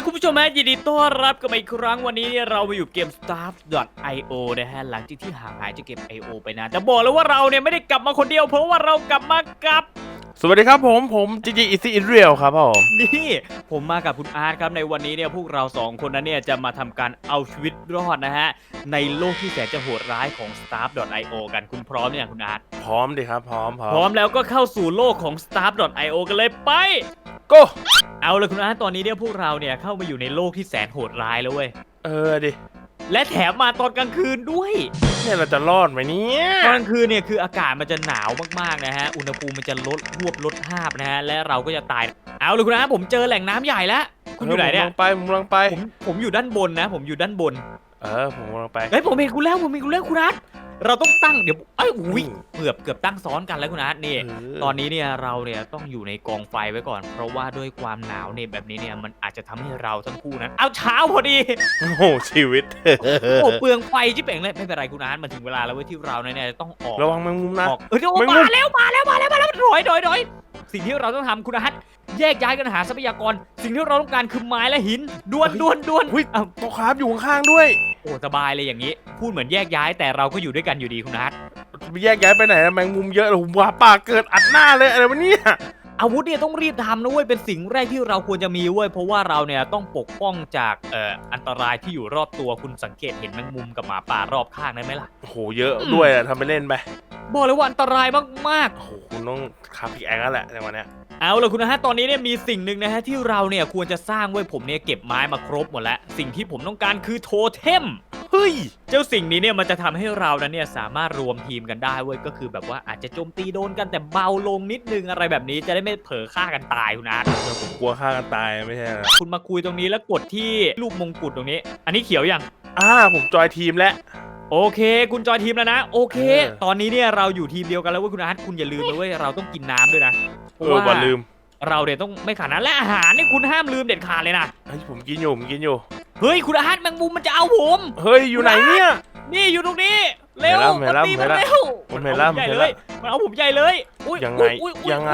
ให้คุณผู้ชมฮะยินดีต้อนรับกันมาอีกครั้งวันนี้เนี่ยเรามาอยู่เกม Staff.io นะฮะหลังจากที่ห่างหายจากเกม IO ไปนานแต่บอกเลยว่าเราเนี่ยไม่ได้กลับมาคนเดียว เพราะว่าเรากลับมากับสวัสดีครับผมผมจีจีอิซี่อินเรียลครับผมนี่ผมมากับคุณอาร์ตครับในวันนี้เนี่ยพวกเราสองคนนั้นเนี่ยจะมาทำการเอาชีวิตรอดนะฮะในโลกที่แสนจะโหดร้ายของ Staff.io กันคุณพร้อมเนี่ยงคุณอาร์ตพร้อมดิครับพร้อมพร้อพร้อมมแล้วก็เข้าสู่โลกของ Staff.io กันเลยไป ก็เอาเลยคุณอาร์ตตอนนี้เนี่ยพวกเราเนี่ยเข้ามาอยู่ในโลกที่แสนโหดร้ายแล้วเว้ย เออดิและแถมมาตอนกลางคืนด้วยเนี่ยเราจะรอดไหมเนี่ยตอนกลางคืนเนี่ยคืออากาศมันจะหนาวมากๆนะฮะ อุณหภูมิมันจะลดหวบลดหาบนะฮะ และเราก็จะตาย เอาเลยคุณนะผมเจอแหล่งน้ำใหญ่แล้ว คุณอยู่ไหนเนี่ย ผมกำลังไปผมกำลังไป ผมผมอยู่ด้านบนนะ ผมอยู่ด้านบน เออผมกำลังไป เฮ้ยผมเห็นคุณแล้วผมเห็นคุณแล้วคุณนัท เราต้องตั้งเดี๋ยวเอ้ยอุ้ยอืมเกือบเกือบตั้งซ้อนกันแล้วคุณนัทนี่เตอนนี้เนี่ยเราเนี่ยต้องอยู่ในกองไฟไว้ก่อน เพราะว่าด้วยความหนาวเนี่ยแบบนี้เนี่ยมันอาจจะทำให้เราทั้งคู่นั้นเอาเช้าพอดี โอ้โหชีวิต โอ้เปลืองไฟจิ๋เป่งเลยไม่เป็นไรคุณนัทมันถึงเวลาแล้วเว้ยที่เราเนี่ยจะต้องออกระวังแมงมุมนะ ออกเออเดี๋ยวไม่มาไม่แล้วมาแล้วมาแล้วมาแล้วถอยถอยถอยสิ่งที่เราต้องทำคุณอาร์ตแยกย้ายกันหาทรัพยากร สิ่งที่เราต้องการคือไม้และหินด่วนด่วนด่วน หุ้ยอ้าวตัวคราฟอยู่ข้างๆด้วย โอ้สบายเลยอย่างนี้ พูดเหมือนแยกย้ายแต่เราก็อยู่ด้วยกันอยู่ดีคุณอาร์ตแยกย้ายไปไหนอะแมงมุมเยอะเลยผมว่าป่าเกิดอัดหน้าเลยอะไรวะเนี่ยอาวุธเนี่ยต้องรีบทำนะเว้ยเป็นสิ่งแรกที่เราควรจะมีเว้ยเพราะว่าเราเนี่ยต้องปกป้องจากเอ่ออันตรายที่อยู่รอบตัวคุณสังเกตเห็นแมงมุมกับหมาป่ารอบข้างได้ไหมล่ะโอ้โหเยอะด้วยอะทำไปเล่นไป บอกเลยว่าอันตรายมากๆโอ้โหคุณต้องคราฟพิกแองแล้วแหละในวันเนี้ยเอาเลยคุณนะฮะตอนนี้เนี่ยมีสิ่งหนึ่งนะฮะที่เราเนี่ยควรจะสร้างไว้ผมเนี่ยเก็บไม้มาครบหมดแล้ว สิ่งที่ผมต้องการคือโทเทม เฮ้ย เจ้าสิ่งนี้เนี่ยมันจะทำให้เรานั้นเนี่ยสามารถรวมทีมกันได้เว้ยก็คือแบบว่าอาจจะโจมตีโดนกันแต่เบาลงนิดนึงอะไรแบบนี้จะได้ไม่เผลอฆ่ากันตายคุณอาร์ตเดี๋ยวผมกลัวฆ่ากันตายไม่ใช่เหรอคุณมาคุยตรงนี้แล้วกดที่รูปมงกุฎตรงนี้ อันนี้เขียวยัง อ่าผมจอยทีมแล้ว โอเค คุณจอยทีมแล้วนะ โอเค เออ ตอนนี้เนี่ยเราอยู่ทีมเดียวกันแล้วเว้ยคุณอาร์ตคุณอย่าลืมนะเว้ยเราต้องกินน้ำด้วยนะเพเอราะอว่าบ่ลืมเราเนี่ยต้องไม่ขาดนั้นและอาหารนี่คุณห้ามลืมเด็ดขาดเลยนะเฮ้ยผมกินอยู่ผมกินอยู่ เฮ้ยคุณอาร์ตแมงมุมมันจะเอาผม เฮ้ยอยู่ไหนเนี่ย นี่อยู่ตรงนี้เร็วเห็นแล้วตีเห็มันนแล้วเร็วผมเห็นแล้วมันผมเอาผมเห็ใหญ่นเลแล้วยมันเอาผมใหญ่เลยอุ๊ยังไงอุ๊อุ๊ยังไง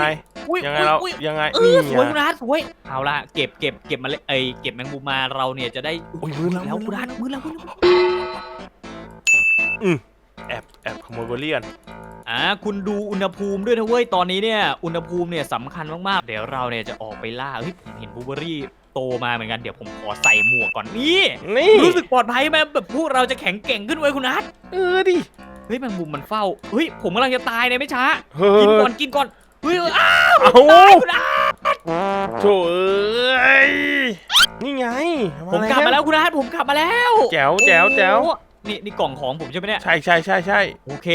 อุ๊ยังไงเราอุ๊ยังไงเอนี่อสวยไงคุณอาร์ตสวยเอาละเก็บเก็บเก็บมาเลยเอ้ยเก็บแมงมุมมาเราเนี่ยจะได้ โอ้ยมือแล้วแล้วมืคุณออาแล้ร์วตมือแล้วมือแล้ว แอบแอบขโมยเบอร์รี่กันอ่าคุณดูอุณหภูมิด้วยนะเว้ยตอนนี้เนี่ยอุณหภูมิเนี่ยสำคัญมากๆ เดี๋ยวเราเนี่ยจะออกไปล่าเฮ้ยผมเห็นบลูเบอร์รี่โตมาเหมือนกันเดี๋ยวผมขอใส่หมวกก่อนนี่นี่รู้สึกปลอดภัยไหมแบบพวกเราจะแข็งแกร่งขึ้นเว้ยคุณอาร์ตเออดิเฮ้ยแมงมุมมันเฝ้าเฮ้ยผมกำลังจะตายเนี่ยไม่ช้าเฮ้กินยก่อนกินก่อนเฮ้ยอ้าวเอาตายคุณอาร์ตโถ่เอ้ยนี่ไงผมกลับมาแล้วคุณอาร์ตผมกลับมาแล้ว แจ๋วแจ๋วแจ๋วโอ้โห นี่นี่กล่องของผมใช่ไหมเนี่ย ใช่ใช่ใช่ใช่โอเค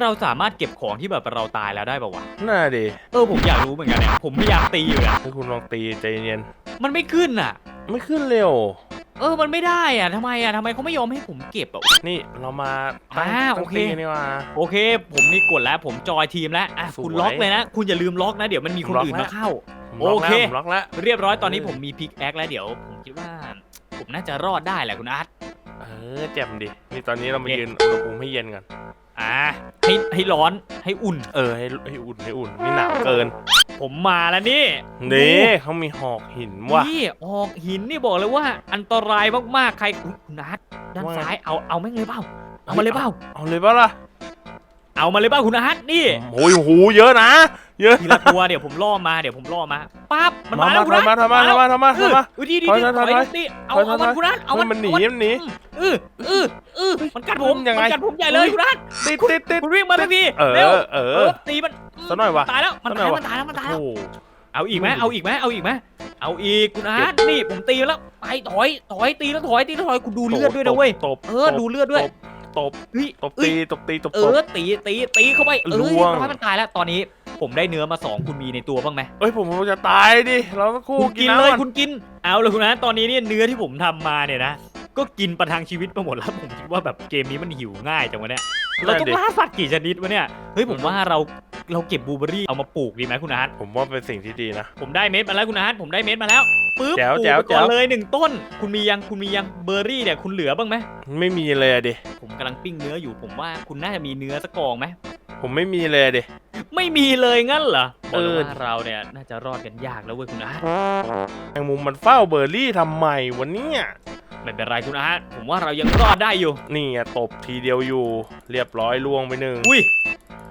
เราสามารถเก็บของที่แบบเราตายแล้วได้ป่าวะ น่าดิเออผมอยากรู้เหมือนกันเนี่ย ผมพยายามตีอยู่อะให้คุณลองตีใจเย็นมันไม่ขึ้นอะๆไม่ขึ้นเร็ว เออ มันไม่ได้อะทำไมอะทำไมเขาไม่ยอมให้ผมเก็บอะ นี่เรามาตั้งอ่าตั้โองเค ตีนี่ว่า โอเค ผมนี่กดแล้ว ผมจอยทีมแล้ว อะ สวยคุณล็อกเลยนะ คุณอย่าลืมล็อกนะ เดี๋ยวมันมีคนล็อกอื่นแล้มาวเข้า ผมล็อกโอเค แล้วผมล็อกแล้ว เรียบร้อยตอนนี้เออผมมีพิกแอคแล้วเดี๋ยว ผมคิดว่า ผมน่าจะรอดได้แหละคุณอาร์ต เออแจ่มดิ นี่ตอนนี้เรามายืนอุณหภูมิให้เย็นกัน อ่าให้ให้ร้อนให้อุ่น เออให้ให้อุ่นให้อุ่นนี่หนาวเกิน ผมมาแล้วนี่นี่เขามีหอกหินว่ะนี่ออกหินนี่บอกเลยว่า อันตรายมากๆใครอุ๊ยคุณอาร์ตด้านว่าไงซ้ายเอาเอาแม่งเลยเปล่าเอามาเลยเปล่าเอาเลยปะล่ะเอามาเลยเปล่าคุณอาร์ตนี่โอ้ยโหเยอะนะ เยอะทีละตัวเดี๋ยวผมล่อมาเดี๋ยวผมล่อมาปั๊บมันมาแล้วคุณอาร์ตมาทำมาทำมาทำมาเอทำอมาอุ้ยดีดีถอยดีถอยถอยถอยนี่เอาถอยเอามันถอยคุณอาร์ตเอามันมันหนีเอามันหนี เออเออเออมันกัดผมยังไงมันกัดผมใหญ่เลยคุณอาร์ตติดติดติดคุณวิ่งมาทันทีเออเร็วเออเออตีมันสักหน่อยวะตายแล้วมันสักหน่ตายอยวะมันตายแล้วมันตายแล้วโอ้โหเอาอีกไหมเอาอีกไหมเอาอีกไหมเอาอีกคุณอาร์ตนี่ผมตีแล้วไปถอยถอยตีแล้วถอยตีแล้วถอยคุณดูเลือดด้วยนะเว้ยตบเออดูเลือดด้วยตบตบเฮ้ยตบเอ้ยตีตบตีตบเอตบอตีตีตีเข้าไปเออล่วงร้อยมันตายแล้วตอนนี้ผมได้เนื้อมาสองคุณมีในตัวบ้างไหมเอ้ยผมจะตายดิเราต้องคู่คุณกิกินนน้ำเลยก่อนคุณกิน เอาเลยคุณนะตอนนี้เนี่ยเนื้อที่ผมทำมาเนี่ยนะ ก็กินประทังชีวิตมาหมดแล้วผมคิดว่าแบบเกมนี้มันหิวง่ายจังวะเนี่ยเราต้องล่าสัตว์กี่ชนิดวะเนี่ยเฮ้ยผมว่าเราเราเก็บบลูเบอร์รี่เอามาปลูกดีไหมคุณอาร์ตผมว่าเป็นสิ่งที่ดีนะ ผมได้เม็ดมาแล้วคุณอาร์ตผมได้เม็ดมาแล้วปึ๊บแจ๋วปลูกแจ๋วไปก่อนแจ๋วเลยหนึ่งต้น คุณมียังคุณมียังเบอร์รี่เนี่ยคุณเหลือบ้างไหมไม่มีเลยอะดิผมกำลังปิ้งเนื้ออยู่ผมว่าคุณน่าจะมีเนื้อสักกองไหมผมไม่มีเลยอะดิไม่มีเลยงั้นเหรอบอกเอเลยอว่าเราเนี่ยน่าจะรอดกันยากแล้วเว้ยคุณอาร์ตแมงมุมมันเฝ้าเบอร์รี่ทำไมวันนี้ ไม่เป็นไรคุณอาร์ตผมว่าเรายังรอดได้อยู่ นี่ไงตบทีเดียวอยู่ เรียบร้อยล่วงไปหนึ่งอุ้ย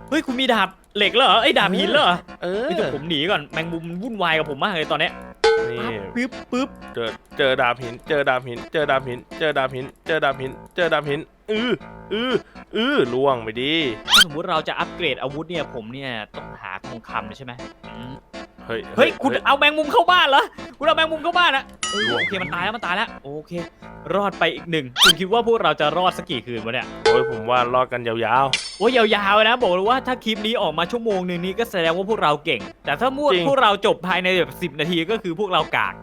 เฮ้ยคุณมีดาบเหล็กแล้วเหรอไอ้ยดาบหินแล้วเหรอเออเฮ้ยแต่ผมหนีก่อนแมงมุมมันวุ่นวายกับผมมากเลยตอนเนี้ยนี่ปึ๊บปึ๊บเจอเจอดาบหิน เจอดาบหิน เจอดาบหิน เจอดาบหิน เจอดาบหิน เจอดาบหิน อืออืออือล่วงไปดี ถ้าสมมุติเราจะอัปเกรดอาวุธเนี่ยผมเนี่ยต้องหาทองคำใช่ไหมอืม เฮ้ย เฮ้ย คุณเอาแมงมุมเข้าบ้านเหรอ คุณเอาแมงมุมเข้าบ้านนะเออล่วงโอเค มันตายแล้ว มันตายแล้ว โอเค รอดไปอีกหนึ่ง คุณคิดว่าพวกเราจะรอดสักกี่คืนวะเนี่ย โอ้ยผมว่ารอดกันยาว โอ้ยยาวๆนะ บอกเลยว่าถ้าคลิปนี้ออกมาชั่วโมงหนึ่งนี้ก็แสดงว่าพวกเราเก่ง แต่ถ้ามั่วจริง พวกเราจบภายในแบบสิบนาทีก็คือพวกเรากาก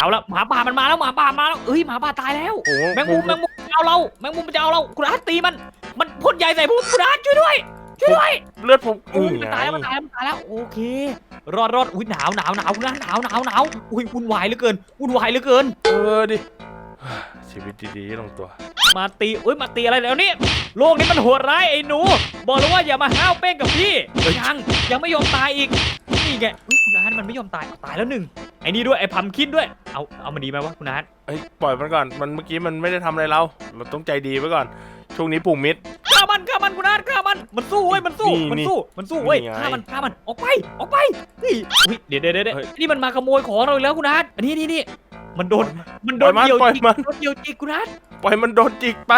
เอาละหมาป่ามันมาแล้วหมาป่ามาแล้วเอ้ยหมาป่าตายแล้ว ๆโอ้โหแมงมุมแมงมุมจะเอาเรา แมงมุมมันจะเอาเรา คุณอาร์ตตีมัน มันพ่นใหญ่ใส่ผมคุณอาร์ตช่วยด้วย ช่วยด้วยเลือดผมอุ้ยนี่มันไงตายแล้วมันตายแล้วมันตายแล้วโอเค รอดรอดอุ้ยหนาวหนาวหนาวคุณอาร์ตหนาวหนาวหนาวอุ้ยวุ่นวายเหลือเกินวุ่นวายเหลือเกิน เออดิ ชีวิตดีๆลงตัว มาตีอุ้ยมาตีอะไรแล้วเนี่ยโลกนี้มันโหดร้ายไอ้หนู บอกเลยว่าอย่ามาห้าวเป้งกับพี่ยังยังไม่ยอมตายอีกนี่ไงอุ๊ยคุณอาร์ตมันไม่ยอมตายตายแล้วหนึ่งไอ้นี่ด้วยไอ้พัมคินด้วยเอาเอามันดีไหมวะคุณอาร์ตเฮ้ยปล่อยมันก่อน มันเมื่อกี้มันไม่ได้ทำอะไรเรา เราต้องใจดีไว้ก่อน ช่วงนี้ผูกมิด ฆ่ามันฆ่ามันคุณอาร์ตฆ่ามันมันสู้เว้ยมันสู้นี่มันนี่สู้มันสู้เว้ยนี่ไงฆ่ามันฆ่ามันออกไปออกไปนี่อุ๊ยเดี๋ยวเดี๋ยวเดี๋ยวเฮ้ยนี่มันมาขโมยของเราอีกแล้วคุณอาร์ตอันนี้นี่นี่มันโดนมันโดนปล่อยมันเดี่ยวปล่อยจิกมัน โดนเดี่ยวจิกคุณอาร์ตปล่อยมันโดนจิกไป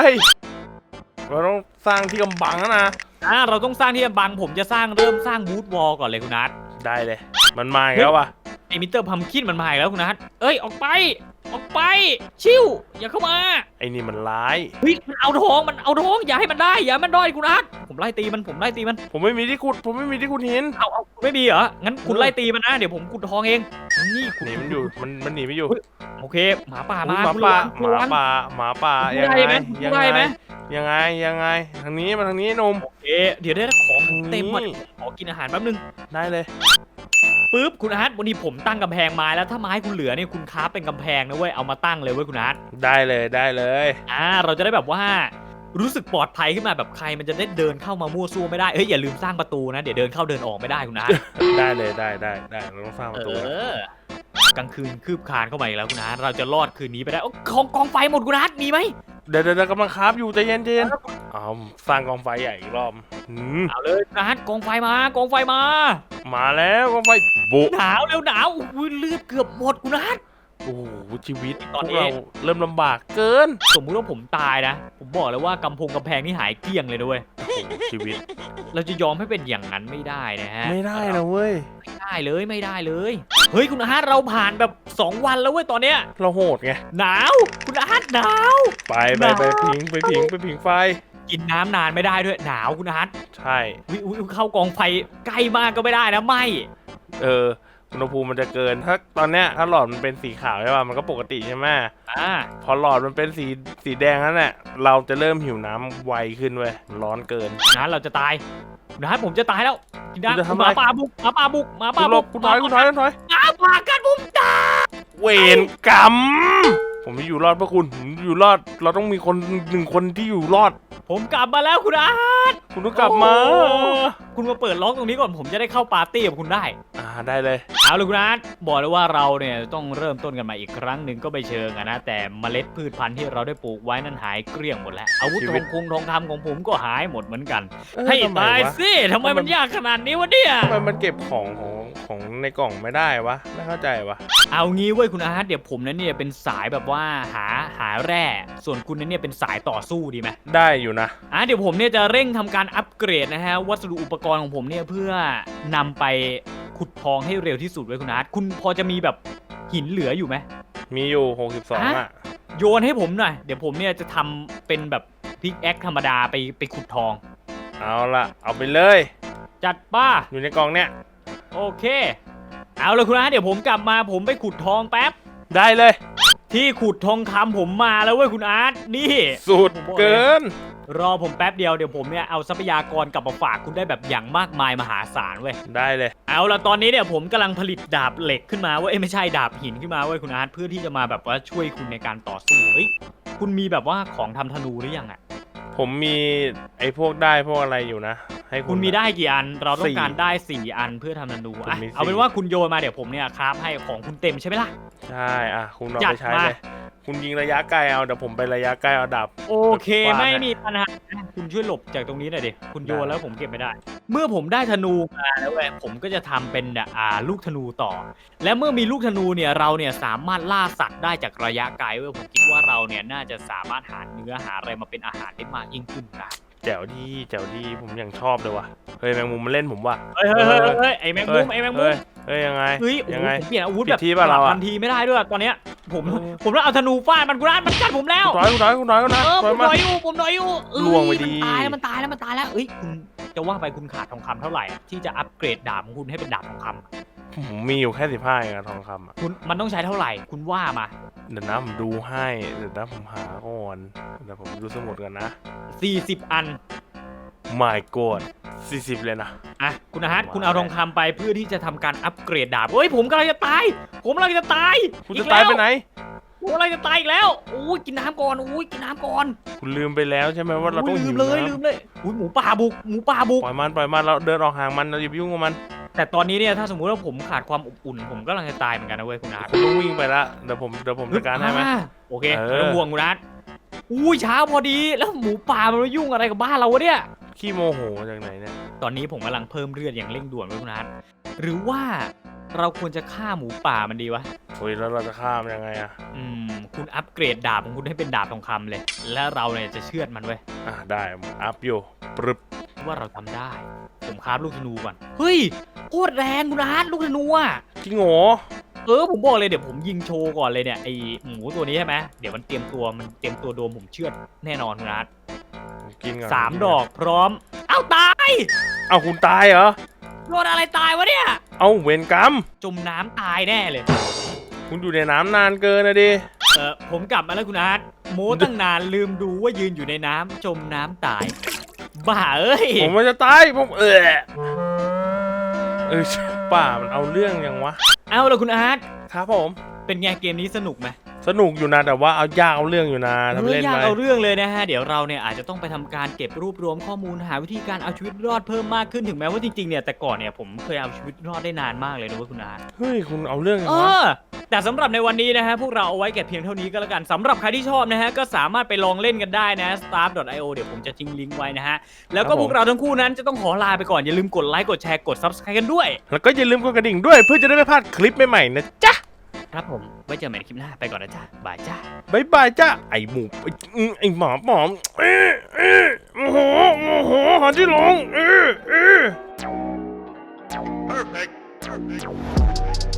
เราต้องสร้างที่กำบังนะ อ่าเราต้องสร้างที่บังผมจะสร้างเริ่มสร้างบูธวอลก่อนเลยคุณอาร์ตได้เลย มันมาอีกแล้วว่ะไอ้มิสเตอร์พัมคินมันมาอีกแล้วคุณอาร์ตเอ้ยออกไป ออกไป ชิวอย่าเข้ามาไอ้นี่มันร้าย เฮ้ยมันเอาทองมันเอาทองอย่าให้มันได้อย่าให้มันด้อยคุณอาร์ตผมไล่ตีมันผมไล่ตีมันผมไม่มีที่ขุด ผมไม่มีที่ขุดหินเอาเอาไม่มีเหรองั้นคุณเออไล่ตีมันนะเดี๋ยวผมกุดทองเองนี่คุณหนีมันอยู่ มันมันหนีไม่อยู่โอเคหมาป่าอุ๊มายหมาคุณป่าระวังหคุณมาระวังป่าหมาป่าคุณยังได้ไงไหมยังคุณได้ไหไงมยังไงยังไงทางนี้มาทางนี้หนมโอเคเดี๋ยวได้ของทางนี้เต็มหมดขอกินอาหารแป๊บนึงได้เลย ปึ๊บคุณอาร์ตวันนี้ผมตั้งกำแพงไม้แล้วถ้าไม้คุณเหลือเนี่ยคุณค้าเป็นกำแพงนะเว้ยเอามาตั้งเลยเว้ยคุณอาร์ตได้เลยได้เลยอ่าเราจะได้แบบว่ารู้สึกปลอดภัยขึ้นมาแบบใครมันจะได้เดินเข้ามามั่วซั่วไม่ได้เอ้ยอย่าลืมสร้างประตูนะเดี๋ยวเดินเข้าเดินออกไม่ได้คุณอาร์ตได้เลยได้ได้ได้เราต้องสร้างปเอระตูนะอกลางคืนคืบคลานเข้ามาอีกแล้วคุณอาร์ตเราจะรอดคืนนี้ไปได้โอ้ของกองไฟหมดคุณอาร์ตมีไหมเดี๋ยวเดี๋ยวเดี๋ยวกำลังคราฟอยู่ใจเย็นใจเย็นเอาสร้างกองไฟใหญ่อีกรอบหืมเอาเลยคุณอาร์ตกองไฟมากองไฟมา มาแล้วกองไฟบุหนาวเร็วหนาวอุ้ยเลือดเกือบหมดคุณอาร์ตโอ้โห ชีวิตตอนพวนี้กเราเริ่มลำบากเกินสมมุติว่าผมตายนะ ผมบอกเลยว่ากำพงกำแพงนี่หายเกลี้ยงเลยด้วย โอ้โหชีวิต เราจะยอมให้เป็นอย่างนั้นไม่ได้นะฮะไม่ได้นะเว้ย ไม่ได้เลยไม่ได้เลย เฮ้ยคุณอาร์ตเราผ่านแบบ 2 วันแล้วเว้ยตอนเนี้ยเราโหดไง หนาวคุณอาร์ตหนาว ไปไปไปพิงไปพิงไปพิงไฟ กินน้ำนานไม่ได้ด้วยหนาวคุณอาร์ตใช่อุ๊ยอุ๊ยอุ๊ยเข้ากองไฟใกล้มากก็ไม่ได้นะไม่ เออ อุณหภูมิมันจะเกิน ถ้าตอนเนี้ยถ้าหลอดมันเป็นสีขาวใช่ป่ะ มันก็ปกติใช่ไหมอ่าพอหลอดมันเป็นสีสีแดงนั่นแหละ เราจะเริ่มหิวน้ำไวขึ้นเว้ย ร้อนเกิน นะเราจะตายนะผมจะตายแล้วกินคุณจะน้ำทำหอะไร มาป่าบุกหมาป่าบุกหมาคุป่าณหลบุบกคุณถอยคุณถอยคุณถอย หมาป่ากันบุกตายเวรกรรม ผมไม่อยู่รอดเพราะคุณผมอยู่รอด เราต้องมีคนหนึ่งคนที่อยู่รอด ผมกลับมาแล้วคุณอาร์ต คุณต้องกลับมา โอ้คุณมาเปิดล็อกตรงนี้ก่อนผมจะได้เข้าปาร์ตี้กับคุณได้ อ่าได้เลย เอาเลยคุณอาร์ตบอกเลยว่าเราเนี่ยต้องเริ่มต้นกันมาอีกครั้งหนึ่งก็ไปเชิงอะนะ แต่เมล็ดพืชพันธุ์ที่เราได้ปลูกไว้นั้นหายเกลี้ยงหมดแล้ว อาวุธชีทวิอตงคงทองคำของผมก็หายหมดเหมือนกัน เอ้ยให้ทำไมตายวะ สิทำไมทำไม มันยากขนาดนี้วะเนี่ย ทำไมมันเก็บของของของในกล่องไม่ได้วะ ไม่เข้าใจวะ เอางี้เว้ยคุณอาร์ตเดี๋ยวผมนั้นเนี่ยเป็นสายแบบว่าหาหาแร่ ส่วนคุณนั้นเนี่ยเป็นสายต่อสู้ดีไหมได้อยู่นะ อะเดี๋ยวผมเนี่ยจะเร่งทำการอัปเกรดนะฮะวัสดุอุปกรณ์ของผมเนี่ยเพื่อนำไป ขุดทองให้เร็วที่สุดไว้ยคุณอาร์ตคุณพอจะมีแบบหินเหลืออยู่ไหม มีอยู่ 62 ฮะ อะ โยนให้ผมหน่อยเดี๋ยวผมเนี่ยจะทำเป็นแบบพิกแอคธรรมดาไปไปขุดทอง เอาละเอาไปเลย จัดป้า อยู่ในกล่องเนี้ยโอเค เอาเลยคุณอาร์ตเดี๋ยวผมกลับมาผมไปขุดทองแป๊บ ได้เลย ที่ขุดทองคำผมมาแล้วเว้ยคุณอาร์ตนี่ สุดผมบอกเลยเกิน รอผมแป๊บเดียวเดี๋ยวผมเนี่ยเอาทรัพยากรกลับมาฝากคุณได้แบบอย่างมากมายมหาศาลเว้ย ได้เลย เอาละตอนนี้เนี่ยผมกำลังผลิตดาบเหล็กขึ้นมาเว้ยเอ้ยไม่ใช่ดาบหินขึ้นมาเว้ยคุณอาร์ตเพื่อที่จะมาแบบว่าช่วยคุณในการต่อสู้เฮ้ยคุณมีแบบว่าของทำธนูหรือยังอะผมมีไอ้พวกได้พวกอะไรอยู่นะ ใให้คุคุณณมีได้กี่อัน เราต้อสี่งการได้ 4 อันเพื่อทำธนูผมอะมีเอาเป็นสี่ว่าคุณโยนมาเดี๋ยวผมเนี่ยคราฟให้ของคุณเต็มใช่ไหมล่ะ ใช่อะคุณเอาจัดไปใช้มา เลยคุณยิงระยะไกลเอาเดี๋ยวผมไประยะใกล้เอาดาบโอเควาดไม่ให้มีปัญหาคุณช่วยหลบจากตรงนี้หน่อยดิคุณโยนได้แล้วผมเก็บไม่ได้ เมื่อผมได้ธนูมาแล้วเว้ยผมก็จะทำเป็นอ่าลูกธนูต่อ และเมื่อมีลูกธนูเนี่ยเราเนี่ยสามารถล่าสัตว์ได้จากระยะไกลเว้ยผมคิดว่าเราเนี่ยน่าจะสามารถหาเนื้อหาอะไรมาเป็นอาหารได้มากยิ่งขึ้นนะ แจ๋วดีแจ๋วดีผมยังชอบเลยว่ะเฮ้ยแมงมุมมันเล่นผมว่ะเฮ้ยเฮ้ยเฮ้ยเฮ้ยไอแมงมุมไอแมงมุเฮ้มยเฮ้ยยังไงเฮ้ยโอ้ยัโหงไงผมเปลี่ยนอาวุธผิแบดบที่ป่ะเราอะ ทันทีไม่ได้ด้วยตอนเนี้ยผมเออผมต้องเอาธนูฟาดมันกูได้มันกัดผมแล้วคุณน้อยคุณน้อยคุณน้อยคุณน้อยเออผคุณมน้หอยน่อยอยู่ผมหน่อยอยู่เอ้ยล่วงไปดีมันตายแล้วมันตายแล้วมันตายแล้วเอ้ยคุณจะว่าไปคุณขาดทองคำเท่าไหร่อะที่จะอัปเกรดดาบของคุณให้เป็นดาบทองคำอะ ผมมีอยู่แค่สิบห้าเองอะทองคำอะคุณมันต้องใช้เท่าไหร่ คุณว่ามาเดี๋ยวนะผมดูให้เดี๋ยวนะผมหาก่อนเดี๋ยวผมดูสมุดกันนะ 40 อัน my god สี่สิบเลยนะ อะ คุณอาฮาร์ดว้าวคุณเอาทองคำไปเพื่อที่จะทำการอัปเกรดดาบเฮ้ย ผมกำลังจะตาย ผมกำลังจะตายคุณอีจะกตายแล้วไปไหน ผมกำลังจะตายอีกแล้วโอ้ยกินน้ำก่อนโอ้ยกินน้ำก่อนคุณลืมไปแล้วใช่ไหมว่าเราต้องโยลืหิมวเลยน้ำลืมเลยอุ้ยหมูป่าบุกหมูป่าบุกปล่อยมันปล่อยมันเราเดินออกห่างมันเราอย่าไปยุ่งกับมัน แต่ตอนนี้เนี่ยถ้าสมมุติว่าผมขาดความอบอุ่น ผมก็กำลังจะตายเหมือนกันนะเว้ยคุณอาร์ตคุณต้องวิ่งไปละเดี๋ยวผมเดี๋ยวผมจัดการให้ไหม อ่าโอเคเออ ไม่ต้องห่วงคุณอาร์ตอุ้ยเช้าพอดีแล้วหมูป่ามันมายุ่งอะไรกับบ้านเราวะเนี่ย ขี้โมโหจากไหนเนี่ยตอนนี้ผมกำลังเพิ่มเลือดอย่างเร่งด่วนเว้ยคุณอาร์ตหรือว่าเราควรจะฆ่าหมูป่ามันดีวะ โอ้ยแล้วเราจะข้ามยังไงอะอืม คุณอัปเกรดดาบของคุณให้เป็นดาบทองคำเลย แล้วเราเนี่ยจะเชือดมันเว้ยอะได้ผมอัพอยู่ปรึบว่าเราทำได้ ผมคราฟลูกธนูก่อน เฮ้ย โคตรแรงคุณอาร์ตลูกธนูอะจริงโง่เออผมบอกเลยเดี๋ยวผมยิงโชว์ก่อนเลยเนี่ยไอหมูตัวนี้ใช่ไหมเดี๋ยวมันเตรียมตัวมันเตรียมตัวโดนผมเชือดแน่นอนคุณอาร์ตกินก่อนสามดอกพร้อมเอ้าตายเอาคุณตายเหรอโดนอะไรตายวะเนี่ยเอาเวรกรรมจมน้ำตายแน่เลย คุณอยู่ในน้ำนานเกินนะดิเออผมกลับมาแล้วคุณอาร์ตโมตั้งนานลืมดูว่ายืนอยู่ในน้ำจมน้ำตายบ้าเอ้ยผมมันจะตายผมเออ เออป่ามันเอาเรื่องยังวะ เอาละคุณอาร์ตครับผม เป็นไงเกมนี้สนุกไหม สนุกอยู่นะแต่ว่าเอายากเอาเรื่องอยู่นะทำเรื่เล่นยากไปเอาเรื่องเลยนะฮะเดี๋ยวเราเนี่ยอาจจะต้องไปทำการเก็บรวบรวมข้อมูลหาวิธีการเอาชีวิตรอดเพิ่มมากขึ้นถึงแม้ว่าจริงๆเนี่ยแต่ก่อนเนี่ยผมเคยเอาชีวิตรอดได้นานมากเลยนะเว่าคุณอาร์ตเฮ้ยคุณเอาเรื่องยังเอวะอแต่สำหรับในวันนี้นะฮะพวกเราเอาไว้แค่เพียงเท่านี้ก็แล้วกันสำหรับใครที่ชอบนะฮะก็สามารถไปลองเล่นกันได้นะ startup.io เดี๋ยวผมจะทิ้งลิงก์ไว้นะฮะแล้วก็พวกเราทั้งคู่นั้นจะต้องขอลาไปก่อนอย่าลืมกดไลค์กดแชร์กด subscribe กันด้วย แล้วก็อย่าลืมกดกระดิ่งด้วยเพื่อจะได้ไม่พลาดคลิปใหม่ๆนะจ๊ะ ครับผม ไว้เจอกันใหม่ในคลิปหน้า ไปก่อนนะจ๊ะ บายจ้า บายบายจ้าไอหมูไออื้อไอหมอหมอมเออเออโอ้โหโอ้โหหาที่ลงเอเออ Perfect. Perfect.